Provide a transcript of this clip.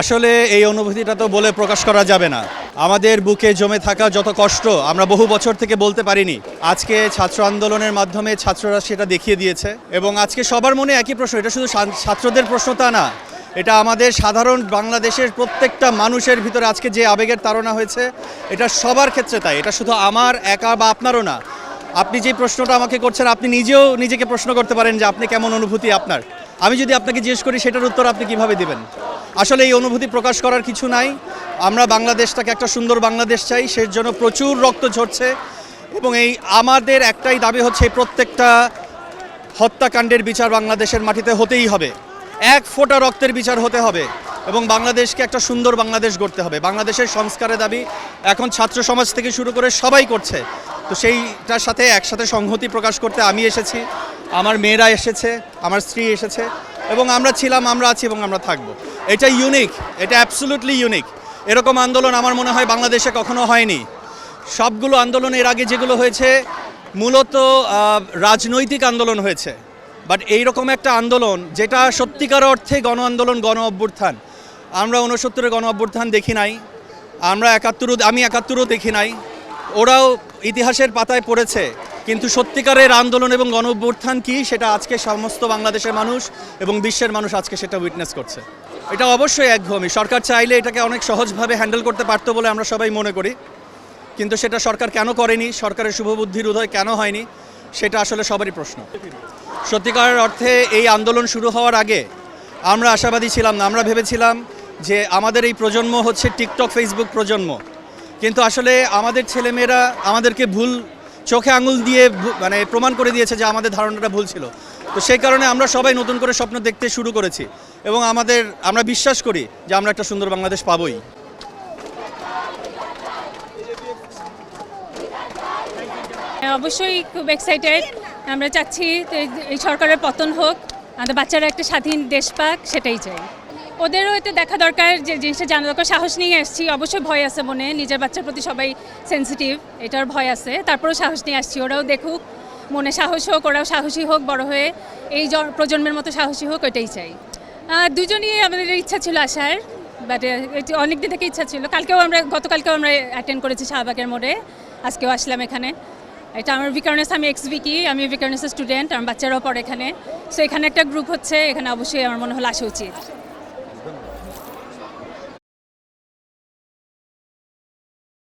আসলে এই অনুভূতিটা তো বলে প্রকাশ করা যাবে না। আমাদের বুকে জমে থাকা যত কষ্ট আমরা বহু বছর থেকে বলতে পারিনি। আজকে ছাত্র আন্দোলনের মাধ্যমে ছাত্ররা সেটা দেখিয়ে দিয়েছে এবং আজকে সবার মনে একই প্রশ্ন, এটা শুধু ছাত্রদের প্রশ্ন তা না, এটা আমাদের সাধারণ বাংলাদেশের প্রত্যেকটা মানুষের ভিতরে আজকে যে আবেগের তাড়না হয়েছে, এটা সবার ক্ষেত্রে তাই, এটা শুধু আমার, একা বা আপনারও না। আপনি যে প্রশ্নটা আমাকে করছেন, আপনি নিজেও নিজেকে প্রশ্ন করতে পারেন যে আপনি কেমন অনুভূতি আপনার। আমি যদি আপনাকে জিজ্ঞেস করি, সেটার উত্তর আপনি কীভাবে দিবেন? আসলে এই অনুভূতি প্রকাশ করার কিছু নাই। আমরা বাংলাদেশটাকে একটা সুন্দর বাংলাদেশ চাই সেই জন্য প্রচুর রক্ত ঝরছে এবং এই আমাদের একটাই দাবি হচ্ছে প্রত্যেকটা হত্যাকাণ্ডের বিচার বাংলাদেশের মাটিতে হতেই হবে। এক ফোঁটা রক্তের বিচার হতে হবে এবং বাংলাদেশকে একটা সুন্দর বাংলাদেশ গড়তে হবে। বাংলাদেশের সংস্কারের দাবি এখন ছাত্র সমাজ থেকে শুরু করে সবাই করছে। তো সেইটার সাথে একসাথে সংহতি প্রকাশ করতে আমি এসেছি। আমার মেয়েরা এসেছে, আমার স্ত্রী এসেছে। এবং আমরা ছিলাম, আমরা আছি এবং আমরা থাকব। এটা ইউনিক এটা অ্যাবসলুটলি ইউনিক এরকম আন্দোলন আমার মনে হয় বাংলাদেশে কখনো হয়নি। সবগুলো আন্দোলন এর আগে যেগুলো হয়েছে, মূলত রাজনৈতিক আন্দোলন হয়েছে। বাট এইরকম একটা আন্দোলন, যেটা সত্যিকার অর্থে গণ আন্দোলন, গণ অভ্যুত্থান। আমরা উনসত্তরে গণ অভ্যুত্থান দেখি নাই। আমরা একাত্তরও আমি একাত্তরও দেখি নাই। ওরাও ইতিহাসের পাতায় পড়েছে। কিন্তু সত্যিকারের আন্দোলন এবং গণ অভ্যুত্থান কী, সেটা আজকে সমস্ত বাংলাদেশের মানুষ এবং বিশ্বের মানুষ আজকে সেটা উইটনেস করছে। এটা অবশ্যই একঘমি সরকার চাইলে এটাকে অনেক সহজভাবে হ্যান্ডেল করতে পারতো বলে আমরা সবাই মনে করি। কিন্তু সেটা সরকার কেন করেনি? সরকারের শুভবুদ্ধির উদয় কেন হয়নি? সেটা আসলে সবারই প্রশ্ন। সত্যিকারের অর্থে এই আন্দোলন শুরু হওয়ার আগে আমরা আশাবাদী ছিলাম না। আমরা ভেবেছিলাম যে আমাদের এই প্রজন্ম হচ্ছে টিকটক ফেসবুক প্রজন্ম। কিন্তু আসলে আমাদের ছেলেমেয়েরা আমাদেরকে ভুল চোখে আঙুল দিয়ে মানে প্রমাণ করে দিয়েছে যে আমাদের ধারণাটা ভুল ছিল। তো সেই কারণে আমরা সবাই নতুন করে স্বপ্ন দেখতে শুরু করেছি এবং আমাদের আমরা বিশ্বাস করি যে আমরা একটা সুন্দর বাংলাদেশ পাবই। হ্যাঁ, অবশ্যই খুব এক্সাইটেড আমরা চাচ্ছি এই সরকারের পতন হোক আমাদের বাচ্চারা একটা স্বাধীন দেশ পাক সেটাই চাই। ওদেরও এটা দেখা দরকার যে জিনিসটা জানা দরকার। সাহস নিয়ে আসছি। অবশ্যই ভয় আছে মনে। নিজের বাচ্চার প্রতি সবাই সেন্সিটিভ এটার ভয় আছে। তারপরেও সাহস নিয়ে আসছি। ওরাও দেখুক, মনে সাহস হোক, ওরাও সাহসী হোক, বড় হয়ে এই প্রজন্মের মতো সাহসী হোক, ওইটাই চাই। দুজনই আমাদের ইচ্ছা ছিল আসার বাট অনেক দিন থেকে ইচ্ছা ছিল। কালকেও আমরা, গতকালকেও আমরা অ্যাটেন্ড করেছি শাহবাগের মোড়ে। আজকেও আসলাম এখানে। এটা আমার বিকারনেস আমি এক্স বিকি আমি বিকারনেসের স্টুডেন্ট আমার বাচ্চারাও পড়ে এখানে। সো এখানে একটা গ্রুপ হচ্ছে। এখানে অবশ্যই আমার মনে হলো আসা উচিত।